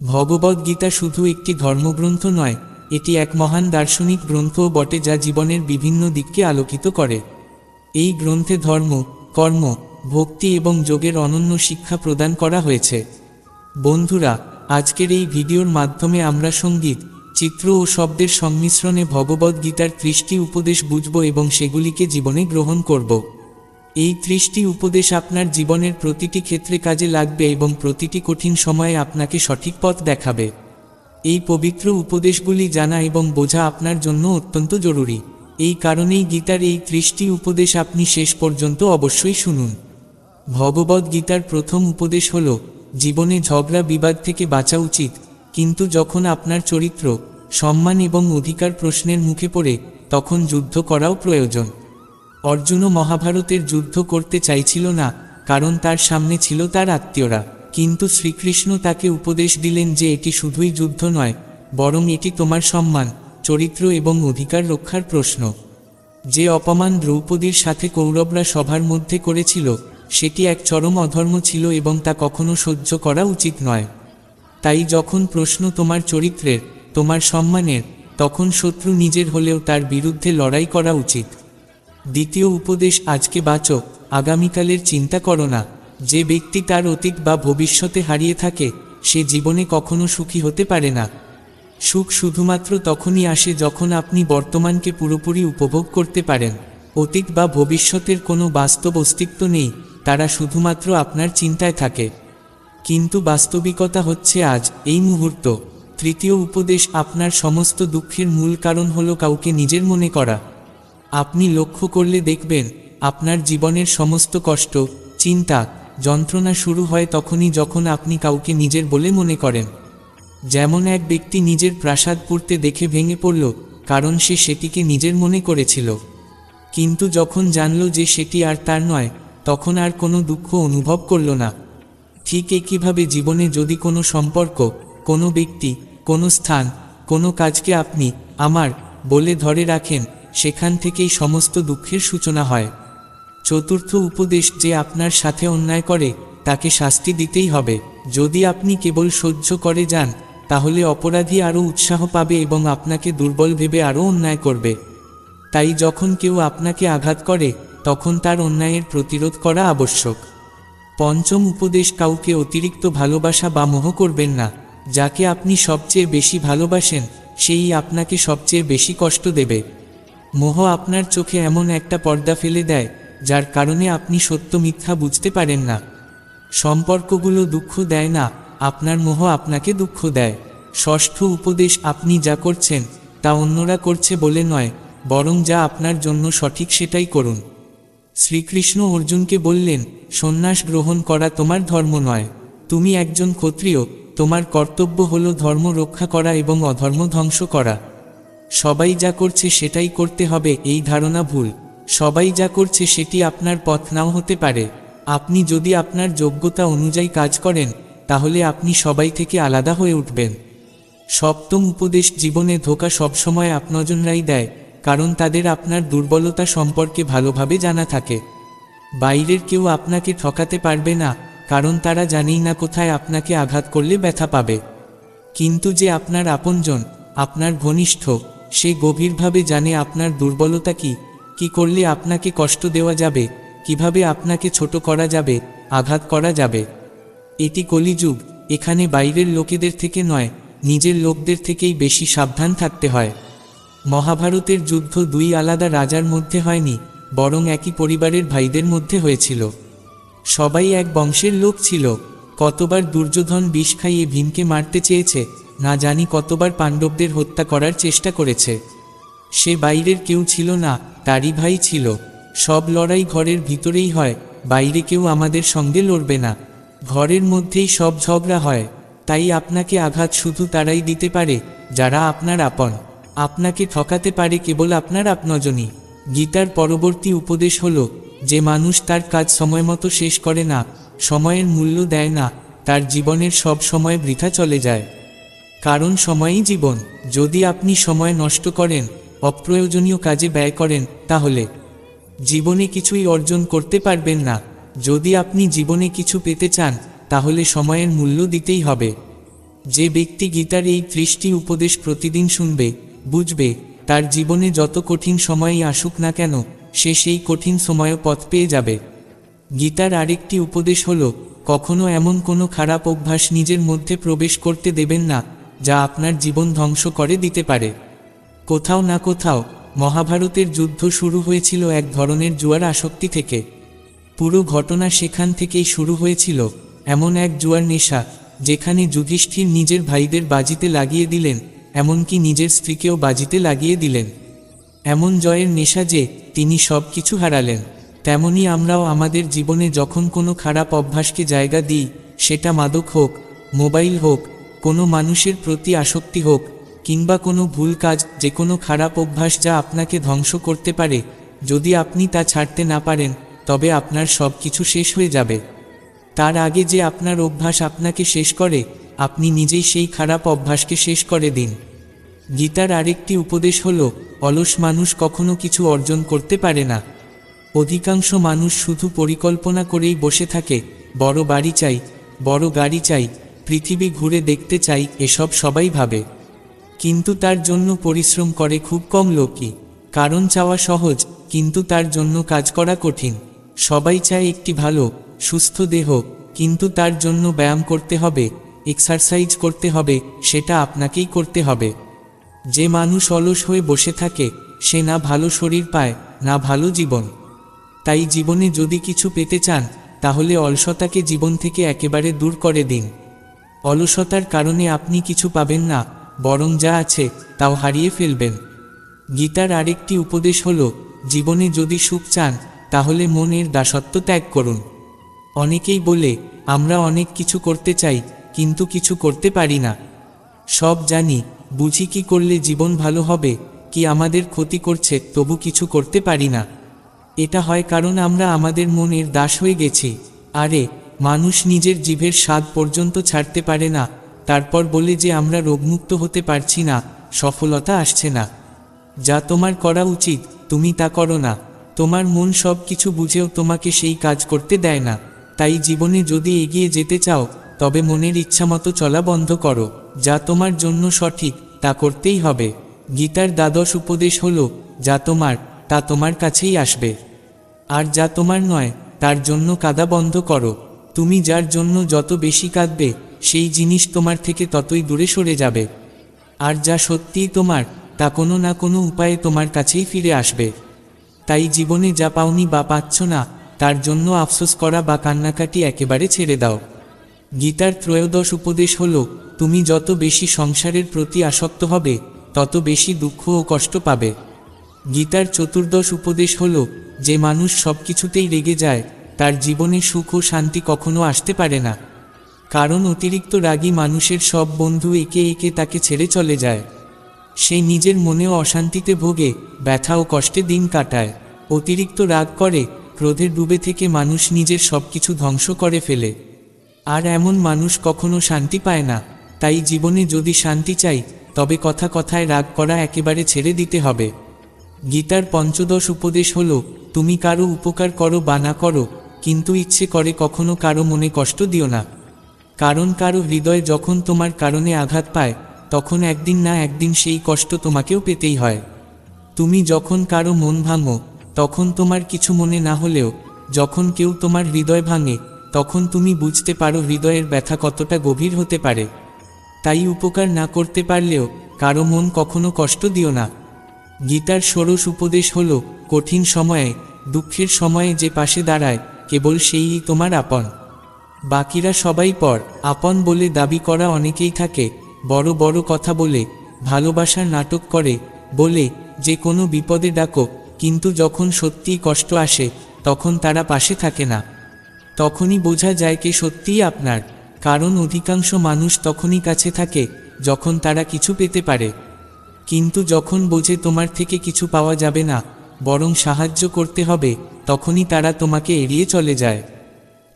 ভগবদ্গীতা শুধু একটি ধর্মগ্রন্থ নয়, এটি এক মহান দার্শনিক গ্রন্থও বটে যা জীবনের বিভিন্ন দিককে আলোকিত করে। এই গ্রন্থে ধর্ম, কর্ম, ভক্তি এবং যোগের অনন্য শিক্ষা প্রদান করা হয়েছে। বন্ধুরা, আজকের এই ভিডিওর মাধ্যমে আমরা সংগীত, চিত্র ও শব্দের সংমিশ্রণে ভগবদ্গীতার ত্রিশটি উপদেশ বুঝব এবং সেগুলিকে জীবনে গ্রহণ করব। এই ত্রিশটি উপদেশ আপনার জীবনের প্রতিটি ক্ষেত্রে কাজে লাগবে এবং প্রতিটি কঠিন সময়ে আপনাকে সঠিক পথ দেখাবে। এই পবিত্র উপদেশগুলি জানা এবং বোঝা আপনার জন্য অত্যন্ত জরুরি। এই কারণেই গীতার এই ত্রিশটি উপদেশ আপনি শেষ পর্যন্ত অবশ্যই শুনুন। ভগবদ গীতার প্রথম উপদেশ হল, জীবনে ঝগড়া বিবাদ থেকে বাঁচা উচিত। কিন্তু যখন আপনার চরিত্র, সম্মান এবং অধিকার প্রশ্নের মুখে পড়ে, তখন যুদ্ধ করাও প্রয়োজন। অর্জুনও মহাভারতের যুদ্ধ করতে চাইছিল না, কারণ তার সামনে ছিল তার আত্মীয়রা। কিন্তু শ্রীকৃষ্ণ তাকে উপদেশ দিলেন যে এটি শুধুই যুদ্ধ নয়, বরং এটি তোমার সম্মান, চরিত্র এবং অধিকার রক্ষার প্রশ্ন। যে অপমান দ্রৌপদীর সাথে কৌরবরা সভার মধ্যে করেছিল, সেটি এক চরম অধর্ম ছিল এবং তা কখনো সহ্য করা উচিত নয়। তাই যখন প্রশ্ন তোমার চরিত্রের, তোমার সম্মানের, তখন শত্রু নিজের হলেও তার বিরুদ্ধে লড়াই করা উচিত। দ্বিতীয় উপদেশ, আজকে বাঁচো আগামীকালের চিন্তা করো না। যে ব্যক্তি তার অতীত বা ভবিষ্যতে হারিয়ে থাকে, সে জীবনে কখনো সুখী হতে পারে না। সুখ শুধুমাত্র তখনই আসে যখন আপনি বর্তমানকে পুরোপুরি উপভোগ করতে পারেন। অতীত বা ভবিষ্যতের কোনো বাস্তব অস্তিত্ব নেই, তারা শুধুমাত্র আপনার চিন্তায় থাকে। কিন্তু বাস্তবিকতা হচ্ছে আজ, এই মুহূর্ত। তৃতীয় উপদেশ, আপনার সমস্ত দুঃখের মূল কারণ হলো কাউকে নিজের মনে করা। আপনি লক্ষ্য করলে দেখবেন, আপনার জীবনের সমস্ত কষ্ট, চিন্তা, যন্ত্রণা শুরু হয় তখনই যখন আপনি কাউকে নিজের বলে মনে করেন। যেমন এক ব্যক্তি নিজের প্রাসাদ পড়তে দেখে ভেঙে পড়ল, কারণ সে সেটিকে নিজের মনে করেছিল। কিন্তু যখন জানল যে সেটি আর তার নয়, তখন আর কোনো দুঃখ অনুভব করল না। ঠিক একইভাবে জীবনে যদি কোনো সম্পর্ক, কোনো ব্যক্তি, কোনো স্থান, কোনো কাজকে আপনি আমার বলে ধরে রাখেন সেখান থেকেই সমস্ত দুঃখের সূচনা হয়। চতুর্থ উপদেশ যে আপনার সাথে অন্যায় করে, তাকে শাস্তি দিতেই হবে। যদি আপনি কেবল সহ্য করে যান, তাহলে অপরাধী আরও উৎসাহ পাবে এবং আপনাকে দুর্বল ভেবে আরও অন্যায় করবে। তাই যখন কেউ আপনাকে আঘাত করে, তখন তার অন্যায়ের প্রতিরোধ করা আবশ্যক। পঞ্চম উপদেশ, কাউকে অতিরিক্ত ভালোবাসা বা মোহ করবেন না। যাকে আপনি সবচেয়ে বেশি ভালোবাসেন, সেই আপনাকে সবচেয়ে বেশি কষ্ট দেবে। মোহ আপনার চোখে এমন একটা পর্দা ফেলে দেয়, যার কারণে আপনি সত্য মিথ্যা বুঝতে পারেন না। সম্পর্কগুলো দুঃখ দেয় না, আপনার মোহ আপনাকে দুঃখ দেয়। ষষ্ঠ উপদেশ, আপনি যা করছেন, তা অন্যরা করছে বলে নয়, বরং যা আপনার জন্য সঠিক সেটাই করুন। শ্রীকৃষ্ণ অর্জুনকে বললেন, সন্ন্যাস গ্রহণ করা তোমার ধর্ম নয়। তুমি একজন ক্ষত্রিয়, তোমার কর্তব্য হল ধর্ম রক্ষা করা এবং অধর্ম ধ্বংস করা। সবাই যা করছে সেটাই করতে হবে, এই ধারণা ভুল। সবাই যা করছে সেটি আপনার পথ নাও হতে পারে। আপনি যদি আপনার যোগ্যতা অনুযায়ী কাজ করেন, তাহলে আপনি সবাই থেকে আলাদা হয়ে উঠবেন। সপ্তম উপদেশ, জীবনে ধোকা সবসময় আপনজনরাই দেয়, কারণ তাদের আপনার দুর্বলতা সম্পর্কে ভালোভাবে জানা থাকে। বাইরের কেউ আপনাকে ঠকাতে পারবে না, কারণ তারা জানেই না কোথায় আপনাকে আঘাত করলে ব্যথা পাবে। কিন্তু যে আপনার আপনজন, আপনার ঘনিষ্ঠ সে গভীরভাবে জানে আপনার দুর্বলতা কি কি করলে আপনাকে কষ্ট দেওয়া যাবে, কীভাবে আপনাকে ছোট করা যাবে, আঘাত করা যাবে। এটি কলিযুগ, এখানে বাইরের লোকেদের থেকে নয়, নিজের লোকদের থেকেই বেশি সাবধান থাকতে হয়। মহাভারতের যুদ্ধ দুই আলাদা রাজার মধ্যে হয়নি, বরং একই পরিবারের ভাইদের মধ্যে হয়েছিল। সবাই এক বংশের লোক ছিল, কতবার দুর্যোধন বিষ খাইয়ে ভীমকে মারতে চেয়েছে না জানি কতবার পাণ্ডবদের হত্যা করার চেষ্টা করেছে। সে বাইরের কেউ ছিল না, তারই ভাই ছিল। সব লড়াই ঘরের ভিতরেই হয়, বাইরে কেউ আমাদের সঙ্গে লড়বে না। ঘরের মধ্যেই সব ঝগড়া হয়, তাই আপনাকে আঘাত শুধু তারাই দিতে পারে, যারা আপনার আপন। আপনাকে ঠকাতে পারে কেবল আপনার আপনজনই। গীতার পরবর্তী উপদেশ হল, যে মানুষ তার কাজ সময়মতো শেষ করে না, সময়ের মূল্য দেয় না, তার জীবনের সব সময় বৃথা চলে যায়। কারণ সময়ই জীবন। যদি আপনি সময় নষ্ট করেন, অপ্রয়োজনীয় কাজে ব্যয় করেন, তাহলে জীবনে কিছুই অর্জন করতে পারবেন না। যদি আপনি জীবনে কিছু পেতে চান, তাহলে সময়ের মূল্য দিতেই হবে। যে ব্যক্তি গীতার এই ত্রিশটি উপদেশ প্রতিদিন শুনবে, বুঝবে, তার জীবনে যত কঠিন সময়ই আসুক না কেন, সে সেই কঠিন সময়ও পথ পেয়ে যাবে। গীতার আরেকটি উপদেশ হল, কখনো এমন কোনো খারাপ অভ্যাস নিজের মধ্যে প্রবেশ করতে দেবেন না। যা আপনার জীবন ধ্বংস করে দিতে পারে। কোথাও না কোথাও মহাভারতের যুদ্ধ শুরু হয়েছিল এক ধরনের জুয়ার আসক্তি থেকে। পুরো ঘটনা সেখান থেকেই শুরু হয়েছিল, এমন এক জুয়ার নেশা, যেখানে যুধিষ্ঠির নিজের ভাইদের বাজিতে লাগিয়ে দিলেন, এমনকি নিজের স্ত্রীকেও বাজিতে লাগিয়ে দিলেন। এমন জয়ের নেশা যে, তিনি সব কিছু হারালেন। তেমনি আমরাও আমাদের জীবনে যখন কোনো খারাপ অভ্যাসকে জায়গা দিই, সেটা মাদক হোক, মোবাইল হোক কোনো মানুষের প্রতি আসক্তি হোক, কিংবা কোনো ভুল কাজ, যে কোনো খারাপ অভ্যাস যা আপনাকে ধ্বংস করতে পারে, যদি আপনি তা ছাড়তে না পারেন, তবে আপনার সব কিছু শেষ হয়ে যাবে। তার আগে যে আপনার অভ্যাস আপনাকে শেষ করে, আপনি নিজেই সেই খারাপ অভ্যাসকে শেষ করে দিন। গীতার আরেকটি উপদেশ হল, অলস মানুষ কখনো কিছু অর্জন করতে পারে না। অধিকাংশ মানুষ শুধু পরিকল্পনা করেই বসে থাকে, বড় বাড়ি চাই, বড় গাড়ি চাই পৃথিবী ঘুরে দেখতে চাই, এসব সবাই ভাবে। কিন্তু তার জন্য পরিশ্রম করে খুব কম লোকই। কারণ চাওয়া সহজ, কিন্তু তার জন্য কাজ করা কঠিন। সবাই চায় একটি ভালো, সুস্থ দেহ, কিন্তু তার জন্য ব্যায়াম করতে হবে, এক্সারসাইজ করতে হবে, সেটা আপনাকেই করতে হবে। যে মানুষ অলস হয়ে বসে থাকে, সে না ভালো শরীর পায়, না ভালো জীবন। তাই জীবনে যদি কিছু পেতে চান, তাহলে অলসতাকে জীবন থেকে একেবারে দূর করে দিন। অলসতার কারণে আপনি কিছু পাবেন না, বরং যা আছে, তাও হারিয়ে ফেলবেন। গীতার আরেকটি উপদেশ হল, জীবনে যদি সুখ চান, তাহলে মনের দাসত্ব ত্যাগ করুন। অনেকেই বলে, আমরা অনেক কিছু করতে চাই, কিন্তু কিছু করতে পারি না। সব জানি, বুঝি কি করলে জীবন ভালো হবে, কি আমাদের ক্ষতি করছে, তবু কিছু করতে পারি না। এটা হয় কারণ আমরা আমাদের মনের দাস হয়ে গেছি। আরে মানুষ নিজের জীবের স্বাদ পর্যন্ত ছাড়তে পারে না, তারপর বলে যে আমরা রোগমুক্ত হতে পারছি না, সফলতা আসছে না। যা তোমার করা উচিত, তুমি তা করো না। তোমার মন সব কিছু বুঝেও তোমাকে সেই কাজ করতে দেয় না। তাই জীবনে যদি এগিয়ে যেতে চাও, তবে মনের ইচ্ছামতো চলা বন্ধ করো। যা তোমার জন্য সঠিক, তা করতেই হবে। গীতার দ্বাদশ উপদেশ হল, যা তোমার, তা তোমার কাছেই আসবে। আর যা তোমার নয়, তার জন্য কাদা বন্ধ করো। তুমি যার জন্য যত বেশি কাঁদবে, সেই জিনিস তোমার থেকে ততই দূরে সরে যাবে। আর যা সত্যিই তোমার, তা কোনো না কোনো উপায়ে তোমার কাছেই ফিরে আসবে। তাই জীবনে যা পাওনি বা পাচ্ছ না, তার জন্য আফসোস করা বা কান্নাকাটি একেবারে ছেড়ে দাও। গীতার ত্রয়োদশ উপদেশ হল, তুমি যত বেশি সংসারের প্রতি আসক্ত হবে, তত বেশি দুঃখ ও কষ্ট পাবে। গীতার চতুর্দশ উপদেশ হল, যে মানুষ সব কিছুতেই রেগে যায় তার জীবনে সুখ ও শান্তি কখনো আসতে পারে না। কারণ অতিরিক্ত রাগী মানুষের সব বন্ধু একে একে তাকে ছেড়ে চলে যায়। সে নিজের মনেও অশান্তিতে ভোগে, ব্যথা ও কষ্টে দিন কাটায়। অতিরিক্ত রাগ করে ক্রোধের ডুবে থেকে মানুষ নিজের সব কিছু ধ্বংস করে ফেলে। আর এমন মানুষ কখনো শান্তি পায় না। তাই জীবনে যদি শান্তি চাই, তবে কথা কথায় রাগ করা একেবারে ছেড়ে দিতে হবে। গীতার পঞ্চদশ উপদেশ হল, তুমি কারও উপকার করো বা না করো কিন্তু ইচ্ছে করে কখনো কারও মনে কষ্ট দিও না। কারণ কারও হৃদয় যখন তোমার কারণে আঘাত পায়, তখন একদিন না একদিন সেই কষ্ট তোমাকেও পেতেই হয়। তুমি যখন কারও মন ভাঙো, তখন তোমার কিছু মনে না হলেও, যখন কেউ তোমার হৃদয় ভাঙে, তখন তুমি বুঝতে পারো হৃদয়ের ব্যথা কতটা গভীর হতে পারে। তাই উপকার না করতে পারলেও, কারও মন কখনো কষ্ট দিও না। গীতার ষোড়শ উপদেশ হল, কঠিন সময়ে, দুঃখের সময়ে যে পাশে দাঁড়ায় কেবল সেই তোমার আপন। বাকিরা সবাই পর আপন বলে দাবি করা অনেকেই থাকে, বড় বড় কথা বলে, ভালোবাসার নাটক করে, বলে, যে কোনো বিপদে ডাকো, কিন্তু যখন সত্যিই কষ্ট আসে, তখন তারা পাশে থাকে না। তখনই বোঝা যায় কে সত্যিই আপনার, কারণ অধিকাংশ মানুষ তখনই কাছে থাকে, যখন তারা কিছু পেতে পারে। কিন্তু যখন বোঝে তোমার থেকে কিছু পাওয়া যাবে না বরং সাহায্য করতে হবে, তখনই তারা তোমাকে এড়িয়ে চলে যায়।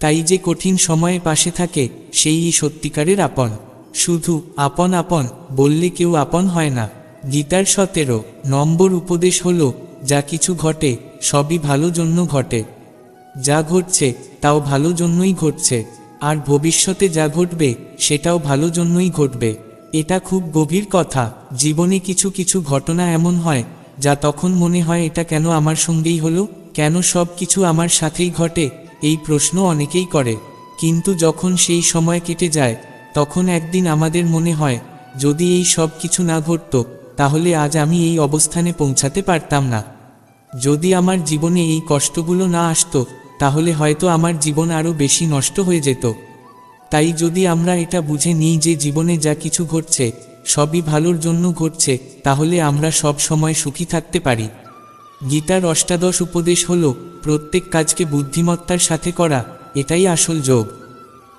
তাই যে কঠিন সময়ে পাশে থাকে সেই সত্যিকারের আপন। শুধু আপন আপন বললে কেউ আপন হয় না। গীতার সতেরো নম্বর উপদেশ হল, যা কিছু ঘটে, সবই ভালো জন্য ঘটে। যা ঘটছে, তাও ভালো জন্যই ঘটছে। আর ভবিষ্যতে যা ঘটবে, সেটাও ভালো জন্যই ঘটবে। এটা খুব গভীর কথা। জীবনে কিছু কিছু ঘটনা এমন হয় যা তখন মনে হয় এটা কেন আমার সঙ্গেই হলো? কেন সব কিছু আমার সাথেই ঘটে? এই প্রশ্ন অনেকেই করে। কিন্তু যখন সেই সময় কেটে যায়, তখন একদিন আমাদের মনে হয়, যদি এই সব কিছু না ঘটত, তাহলে আজ আমি এই অবস্থানে পৌঁছাতে পারতাম না। যদি আমার জীবনে এই কষ্টগুলো না আসতো, তাহলে হয়তো আমার জীবন আরও বেশি নষ্ট হয়ে যেত। তাই যদি আমরা এটা বুঝে নিই যে জীবনে যা কিছু ঘটছে সবই ভালোর জন্য ঘটছে, তাহলে আমরা সব সময় সুখী থাকতে পারি। গীতার অষ্টাদশ উপদেশ হল, প্রত্যেক কাজকে বুদ্ধিমত্তার সাথে করা, এটাই আসল যোগ।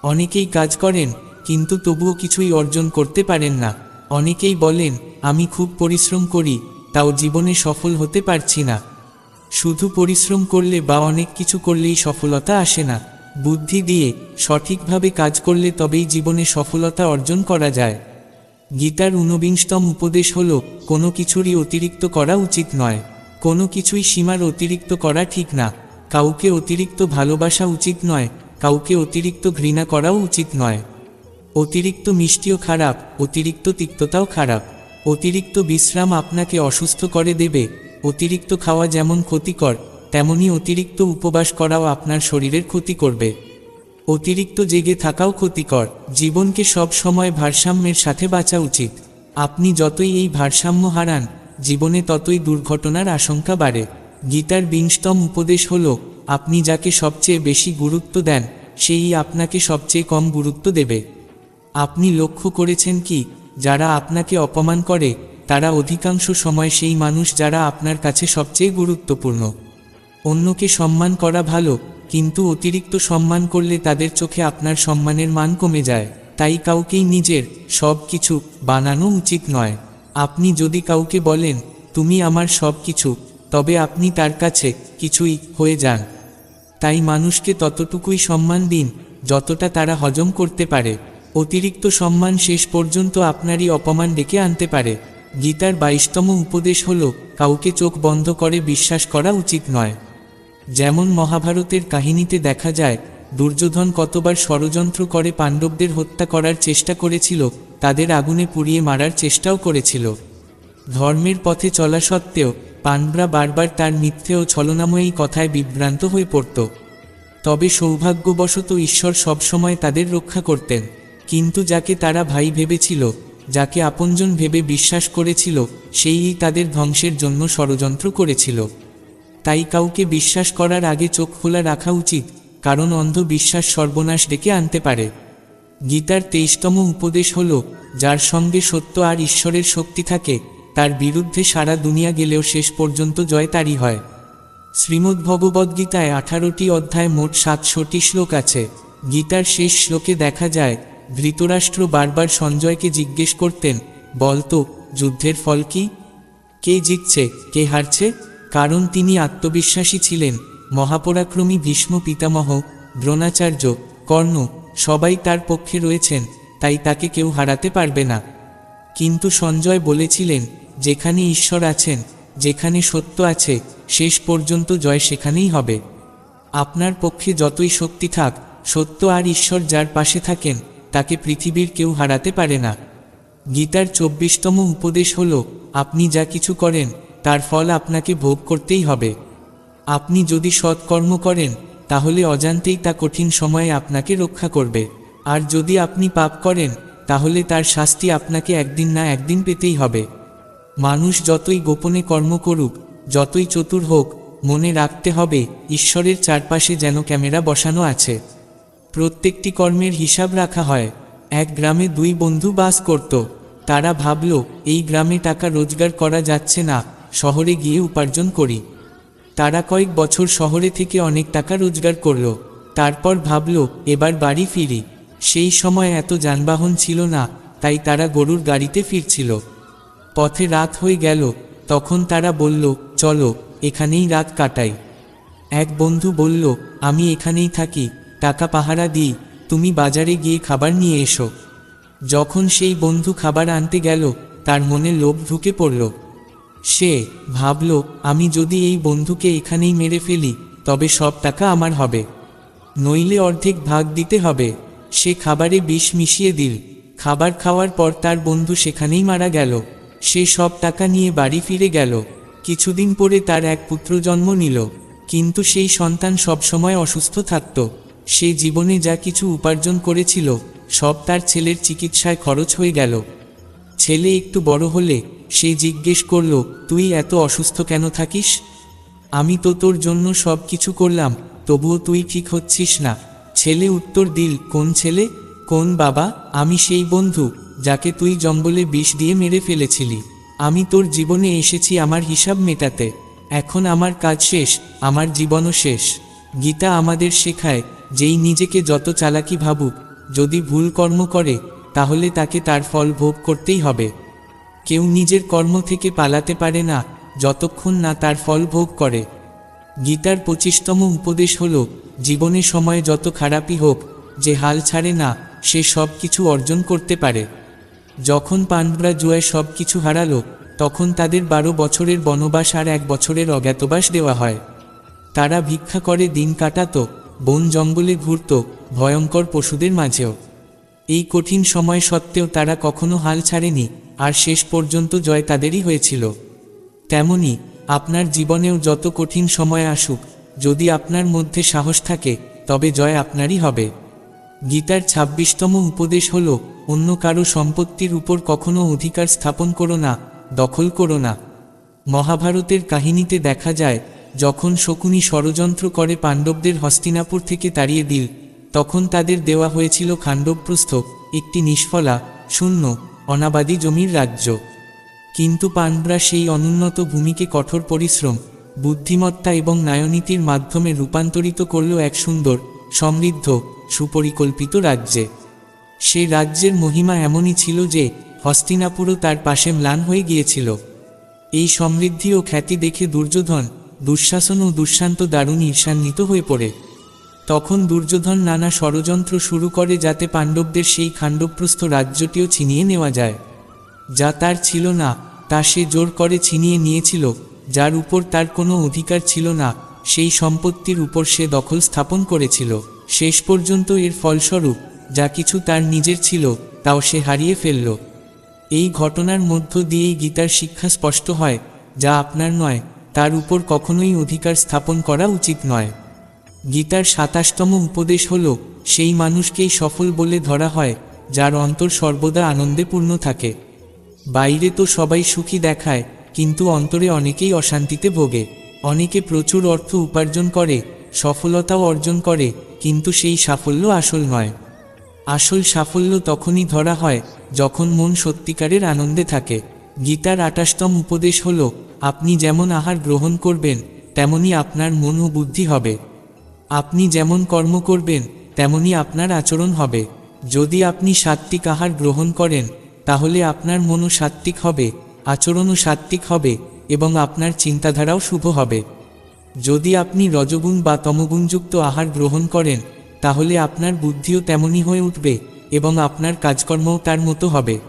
অনেকেই কাজ করেন, কিন্তু তবুও কিছুই অর্জন করতে পারেন না। অনেকেই বলেন, আমি খুব পরিশ্রম করি, তাও জীবনে সফল হতে পারছি না। শুধু পরিশ্রম করলে বা অনেক কিছু করলেই সফলতা আসে না। বুদ্ধি দিয়ে, সঠিকভাবে কাজ করলে তবেই জীবনে সফলতা অর্জন করা যায়। গীতার ঊনবিংশতম উপদেশ হল, কোনো কিছুরই অতিরিক্ত করা উচিত নয়। কোনো কিছুই সীমার অতিরিক্ত করা ঠিক না। কাউকে অতিরিক্ত ভালোবাসা উচিত নয়, কাউকে অতিরিক্ত ঘৃণা করাও উচিত নয়। অতিরিক্ত মিষ্টিও খারাপ, অতিরিক্ত তিক্ততাও খারাপ। অতিরিক্ত বিশ্রাম আপনাকে অসুস্থ করে দেবে। অতিরিক্ত খাওয়া যেমন ক্ষতিকর, তেমনি অতিরিক্ত উপবাস করাও আপনার শরীরের ক্ষতি করবে। অতিরিক্ত জেগে থাকাও ক্ষতিকর। জীবনকে সব সময় ভারসাম্যের সাথে বাঁচা উচিত। আপনি যতই এই ভারসাম্য হারান, জীবনে ততই দুর্ঘটনার আশঙ্কা বাড়ে। গীতার বিংশতম উপদেশ হল, আপনি যাকে সবচেয়ে বেশি গুরুত্ব দেন, সেই আপনাকে সবচেয়ে কম গুরুত্ব দেবে। আপনি লক্ষ্য করেছেন কি, যারা আপনাকে অপমান করে, তারা অধিকাংশ সময় সেই মানুষ যারা আপনার কাছে সবচেয়ে গুরুত্বপূর্ণ। অন্যকে সম্মান করা ভালো কিন্তু অতিরিক্ত সম্মান করলে তাদের চোখে আপনার সম্মানের মান কমে যায়। তাই কাউকেই নিজের সব কিছু বানানো উচিত নয়। আপনি যদি কাউকে বলেন, তুমি আমার সব কিছু তবে আপনি তার কাছে কিছুই হয়ে যান। তাই মানুষকে ততটুকুই সম্মান দিন, যতটা তারা হজম করতে পারে। অতিরিক্ত সম্মান শেষ পর্যন্ত আপনারই অপমান ডেকে আনতে পারে। গীতার বাইশতম উপদেশ হল, কাউকে চোখ বন্ধ করে বিশ্বাস করা উচিত নয়। যেমন মহাভারতের কাহিনীতে দেখা যায়, দুর্যোধন কতবার ষড়যন্ত্র করে পাণ্ডবদের হত্যা করার চেষ্টা করেছিল, তাদের আগুনে পুড়িয়ে মারার চেষ্টাও করেছিল। ধর্মের পথে চলা সত্ত্বেও, পাণ্ডবরা বারবার তার মিথ্যে ও ছলনাময়ী কথায় বিভ্রান্ত হয়ে পড়ত। তবে সৌভাগ্যবশত ঈশ্বর সবসময় তাদের রক্ষা করতেন। কিন্তু যাকে তারা ভাই ভেবেছিল, যাকে আপনজন ভেবে বিশ্বাস করেছিল সেই তাদের ধ্বংসের জন্য ষড়যন্ত্র করেছিল। তাই কাউকে বিশ্বাস করার আগে চোখ খোলা রাখা উচিত, কারণ অন্ধ বিশ্বাস সর্বনাশ ডেকে আনতে পারে। গীতার তেইশতম উপদেশ হল, যার সঙ্গে সত্য আর ঈশ্বরের শক্তি থাকে, তার বিরুদ্ধে সারা দুনিয়া গেলেও শেষ পর্যন্ত জয় তারই হয়। শ্রীমদ্ ভগবদ্গীতায় আঠারোটি অধ্যায় মোট সাতশোটি শ্লোক আছে। গীতার শেষ শ্লোকে দেখা যায়, ধৃতরাষ্ট্র বারবার সঞ্জয়কে জিজ্ঞেস করতেন বলতো যুদ্ধের ফল কি? কে জিতছে? কে হারছে? কারণ তিনি আত্মবিশ্বাসী ছিলেন। মহাপরাক্রমী ভীষ্ম পিতামহ, দ্রোণাচার্য, কর্ণ, সবাই তার পক্ষে রয়েছেন, তাই তাকে কেউ হারাতে পারবে না। কিন্তু সঞ্জয় বলেছিলেন, যেখানে ঈশ্বর আছেন, যেখানে সত্য আছে, শেষ পর্যন্ত জয় সেখানেই হবে। আপনার পক্ষে যতই শক্তি থাক, সত্য আর ঈশ্বর যার পাশে থাকেন, তাকে পৃথিবীর কেউ হারাতে পারে না। গীতার চব্বিশতম উপদেশ হল, আপনি যা কিছু করেন তার ফল আপনাকে ভোগ করতেই হবে। আপনি যদি সৎকর্ম করেন, তাহলে অজান্তেই তা কঠিন সময়ে আপনাকে রক্ষা করবে। আর যদি আপনি পাপ করেন, তাহলে তার শাস্তি আপনাকে একদিন না একদিন পেতেই হবে। মানুষ যতই গোপনে কর্ম করুক, যতই চতুর হোক, মনে রাখতে হবে, ঈশ্বরের চারপাশে যেন ক্যামেরা বসানো আছে। প্রত্যেকটি কর্মের হিসাব রাখা হয়। এক গ্রামে দুই বন্ধু বাস করত। তারা ভাবল, এই গ্রামে টাকা রোজগার করা যাচ্ছে না। শহরে গিয়ে উপার্জন করি। তারা কয়েক বছর শহরে থেকে অনেক টাকা রোজগার করল। তারপর ভাবল, এবার বাড়ি ফিরি। সেই সময় এত যানবাহন ছিল না, তাই তারা গরুর গাড়িতে ফিরছিল। পথে রাত হয়ে গেল, তখন তারা বলল, চলো, এখানেই রাত কাটাই। এক বন্ধু বলল, আমি এখানেই থাকি, টাকা পাহারা দিই, তুমি বাজারে গিয়ে খাবার নিয়ে এসো। যখন সেই বন্ধু খাবার আনতে গেল, তার মনে লোভ ঢুকে পড়ল। সে ভাবল, আমি যদি এই বন্ধুকে এখানেই মেরে ফেলি, তবে সব টাকা আমার হবে। নইলে অর্ধেক ভাগ দিতে হবে সে খাবারে বিষ মিশিয়ে দিল। খাবার খাওয়ার পর তার বন্ধু সেখানেই মারা গেল। সে সব টাকা নিয়ে বাড়ি ফিরে গেল। কিছুদিন পরে তার এক পুত্র জন্ম নিল। কিন্তু সেই সন্তান সবসময় অসুস্থ থাকত। সে জীবনে যা কিছু উপার্জন করেছিল, সব তার ছেলের চিকিৎসায় খরচ হয়ে গেল। ছেলে একটু বড় হলে সে জিজ্ঞেস করল, তুই এত অসুস্থ কেন থাকিস? আমি তো তোর জন্য সব কিছু করলাম, তবুও তুই ঠিক হচ্ছিস না। ছেলে উত্তর দিল, কোন ছেলে? কোন বাবা? আমি সেই বন্ধু, যাকে তুই জঙ্গলে বিষ দিয়ে মেরে ফেলেছিলি। আমি তোর জীবনে এসেছি আমার হিসাব মেটাতে। এখন আমার কাজ শেষ, আমার জীবনও শেষ। গীতা আমাদের শেখায়, যেই নিজেকে যত চালাকি ভাবুক, যদি ভুল কর্ম করে, তাহলে তাকে তার ফল ভোগ করতেই হবে। কেউ নিজের কর্ম থেকে পালাতে পারে না, যতক্ষণ না তার ফল ভোগ করে। গীতার পঁচিশতম উপদেশ হল, জীবনে সময় যত খারাপই হোক, যে হাল ছাড়ে না, সে সব কিছু অর্জন করতে পারে। যখন পাণ্ডবরা জুয়ায় সব কিছু হারালো, তখন তাদের বারো বছরের বনবাস আর এক বছরের অজ্ঞাতবাস দেওয়া হয়। তারা ভিক্ষা করে, দিন কাটাত, বন জঙ্গলে ঘুরত, ভয়ঙ্কর পশুদের মাঝেও। এই কঠিন সময় সত্ত্বেও তারা কখনো হাল ছাড়েনি। আর শেষ পর্যন্ত জয় তাদেরই হয়েছিল। তেমনি, আপনার জীবনেও যত কঠিন সময় আসুক, যদি আপনার মধ্যে সাহস থাকে, তবে জয় আপনারই হবে। গীতার ছাব্বিশতম উপদেশ হল, অন্য কারও সম্পত্তির উপর কখনো অধিকার স্থাপন করো না, দখল করো না। মহাভারতের কাহিনীতে দেখা যায়, যখন শকুনি ষড়যন্ত্র করে পাণ্ডবদের হস্তিনাপুর থেকে তাড়িয়ে দিল, তখন তাদের দেওয়া হয়েছিল খাণ্ডবপ্রস্থ, একটি নিষ্ফলা, শূন্য। অনাবাদী জমির রাজ্য। কিন্তু পাণ্ডবরা সেই অনুন্নত ভূমিকে কঠোর পরিশ্রম, বুদ্ধিমত্তা এবং নায়নীতির মাধ্যমে রূপান্তরিত করল এক সুন্দর, সমৃদ্ধ, সুপরিকল্পিত রাজ্যে। সে রাজ্যের মহিমা এমনই ছিল যে হস্তিনাপুরও তার পাশে ম্লান হয়ে গিয়েছিল। এই সমৃদ্ধি ও খ্যাতি দেখে দুর্যোধন দুঃশাসন ও দুঃশান্ত দারুণ ঈর্ষান্বিত হয়ে পড়ে। তখন দুর্যোধন নানা ষড়যন্ত্র শুরু করে যাতে পাণ্ডবদের সেই খাণ্ডবপ্রস্থ রাজ্যটিও ছিনিয়ে নেওয়া যায়। যা তার ছিল না, তা সে জোর করে ছিনিয়ে নিয়েছিল, যার উপর তার কোনো অধিকার ছিল না, সেই সম্পত্তির উপর সে দখল স্থাপন করেছিল। শেষ পর্যন্ত এর ফলস্বরূপ, যা কিছু তার নিজের ছিল, তাও সে হারিয়ে ফেলল। এই ঘটনার মধ্য দিয়েই গীতার শিক্ষা স্পষ্ট হয়, যা আপনার নয়, তার উপর কখনোই অধিকার স্থাপন করা উচিত নয়। গীতার সাতাশতম উপদেশ হল, সেই মানুষকেই সফল বলে ধরা হয়, যার অন্তর সর্বদা আনন্দে পূর্ণ থাকে। বাইরে তো সবাই সুখী দেখায়, কিন্তু অন্তরে অনেকেই অশান্তিতে ভোগে। অনেকে প্রচুর অর্থ উপার্জন করে, সফলতাও অর্জন করে, কিন্তু সেই সাফল্য আসল নয়। আসল সাফল্য তখনই ধরা হয়, যখন মন সত্যিকারের আনন্দে থাকে। গীতার আটাশতম উপদেশ হল, আপনি যেমন আহার গ্রহণ করবেন, তেমনি আপনার মন ও বুদ্ধি হবে। আপনি যেমন কর্ম করবেন, তেমনি আপনার আচরণ হবে। যদি আপনি সাত্ত্বিক আহার গ্রহণ করেন, তাহলে আপনার মনও সাত্ত্বিক হবে, আচরণও সাত্ত্বিক হবে, এবং আপনার চিন্তাধারাও শুভ হবে। যদি আপনি রজগুণ বা তমগুণযুক্ত আহার গ্রহণ করেন, তাহলে আপনার বুদ্ধিও তেমনই হয়ে উঠবে, এবং আপনার কাজকর্মও তার মতো হবে।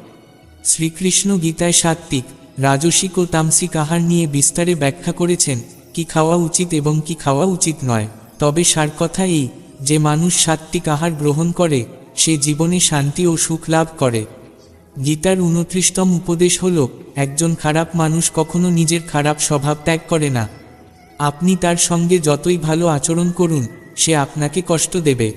শ্রীকৃষ্ণ গীতায় সাত্ত্বিক রাজসিক ও তামসিক আহার নিয়ে বিস্তারে ব্যাখ্যা করেছেন, কি খাওয়া উচিত এবং কি খাওয়া উচিত নয়। তবে সার কথা এই, যে মানুষ সাত্ত্বিক আহার গ্রহণ করে, সে জীবনে শান্তি ও সুখ লাভ করে। গীতার উনত্রিশতম উপদেশ হল, একজন খারাপ মানুষ কখনো নিজের খারাপ স্বভাব ত্যাগ করে না। আপনি তার সঙ্গে যতই ভালো আচরণ করুন, সে আপনাকে কষ্ট দেবে।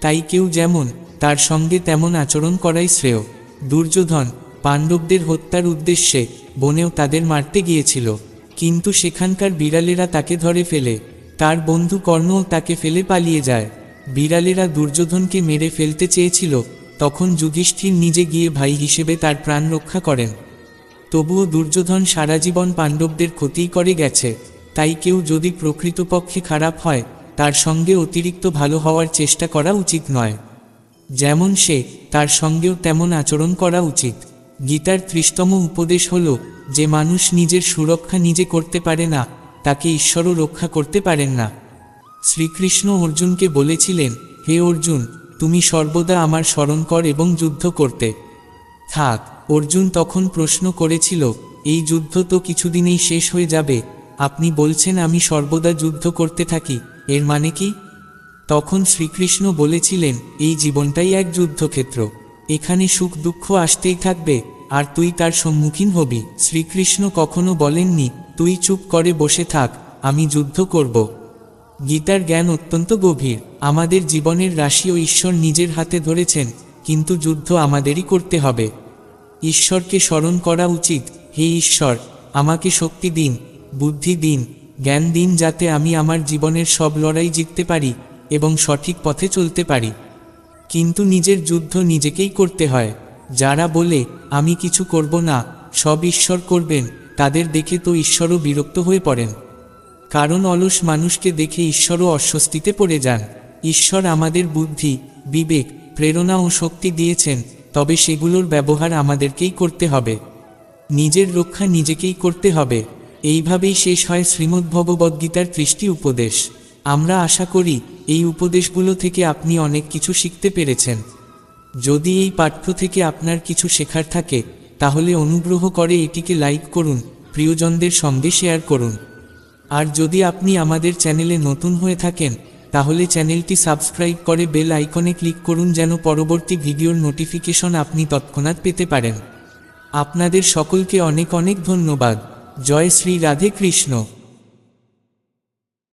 তাই কেউ যেমন, তার সঙ্গে তেমন আচরণ করাই শ্রেয়। দুর্যোধন, পাণ্ডবদের হত্যার উদ্দেশ্যে, বনেও তাদের মারতে গিয়েছিল। কিন্তু সেখানকার বিড়ালেরা তাকে ধরে ফেলে। তার বন্ধু কর্ণও তাকে ফেলে পালিয়ে যায়। বিড়ালেরা দুর্যোধনকে মেরে ফেলতে চেয়েছিল, তখন যুধিষ্ঠির নিজে গিয়ে ভাই হিসেবে তার প্রাণ রক্ষা করেন। তবুও দুর্যোধন সারা জীবন পাণ্ডবদের ক্ষতিই করে গেছে, তাই কেউ যদি প্রকৃতপক্ষে খারাপ হয়, তার সঙ্গে অতিরিক্ত ভালো হওয়ার চেষ্টা করা উচিত নয়। যেমন সে, তার সঙ্গেও তেমন আচরণ করা উচিত। গীতার ত্রিশতম উপদেশ হল, যে মানুষ নিজের সুরক্ষা নিজে করতে পারে না তাকে ঈশ্বরও রক্ষা করতে পারেন না। শ্রীকৃষ্ণ অর্জুনকে বলেছিলেন, হে অর্জুন, তুমি সর্বদা আমার স্মরণ কর এবং যুদ্ধ করতে। থাক, অর্জুন তখন প্রশ্ন করেছিল, এই যুদ্ধ তো কিছুদিনেই শেষ হয়ে যাবে। আপনি বলছেন আমি সর্বদা যুদ্ধ করতে থাকি, এর মানে কি? তখন শ্রীকৃষ্ণ বলেছিলেন, এই জীবনটাই এক যুদ্ধক্ষেত্র। এখানে সুখ দুঃখ আসতেই থাকবে আর তুই তার সম্মুখীন হবি। শ্রীকৃষ্ণ কখনো বলেননি, তুই চুপ করে বসে থাক, আমি যুদ্ধ করব। গীতার জ্ঞান অত্যন্ত গভীর। আমাদের জীবনের রাশি ও ঈশ্বর নিজের হাতে ধরেছেন, কিন্তু যুদ্ধ আমাদেরই করতে হবে। ঈশ্বরকে স্মরণ করা উচিত, হে ঈশ্বর, আমাকে শক্তি দিন, বুদ্ধি দিন, জ্ঞান দিন যাতে আমি আমার জীবনের সব লড়াই জিততে পারি এবং সঠিক পথে চলতে পারি। কিন্তু নিজের যুদ্ধ নিজেকেই করতে হয়। যারা বলে, আমি কিছু করব না, সব ঈশ্বর করবেন, তাদের দেখে তো ঈশ্বরও বিরক্ত হয়ে পড়েন। কারণ অলস মানুষকে দেখে ঈশ্বরও অস্বস্তিতে পড়ে যান। ঈশ্বর আমাদের বুদ্ধি, বিবেক, প্রেরণা ও শক্তি দিয়েছেন, তবে সেগুলোর ব্যবহার আমাদেরকেই করতে হবে। নিজের রক্ষা নিজেকেই করতে হবে। এইভাবেই শেষ হয় শ্রীমদ্ভগবদ্গীতার ত্রিশটি উপদেশ। আমরা আশা করি, এই উপদেশগুলো থেকে আপনি অনেক কিছু শিখতে পেরেছেন। যদি এই পাঠ্য থেকে আপনার কিছু শেখার থাকে, তাহলে অনুগ্রহ করে এটিকে লাইক করুন, প্রিয়জনদের সঙ্গে শেয়ার করুন। আর যদি আপনি আমাদের চ্যানেলে নতুন হয়ে থাকেন, তাহলে চ্যানেলটি সাবস্ক্রাইব করে বেল আইকনে ক্লিক করুন যেন পরবর্তী ভিডিওর নোটিফিকেশন আপনি তৎক্ষণাৎ পেতে পারেন। আপনাদের সকলকে অনেক অনেক ধন্যবাদ। জয় শ্রী রাধে কৃষ্ণ।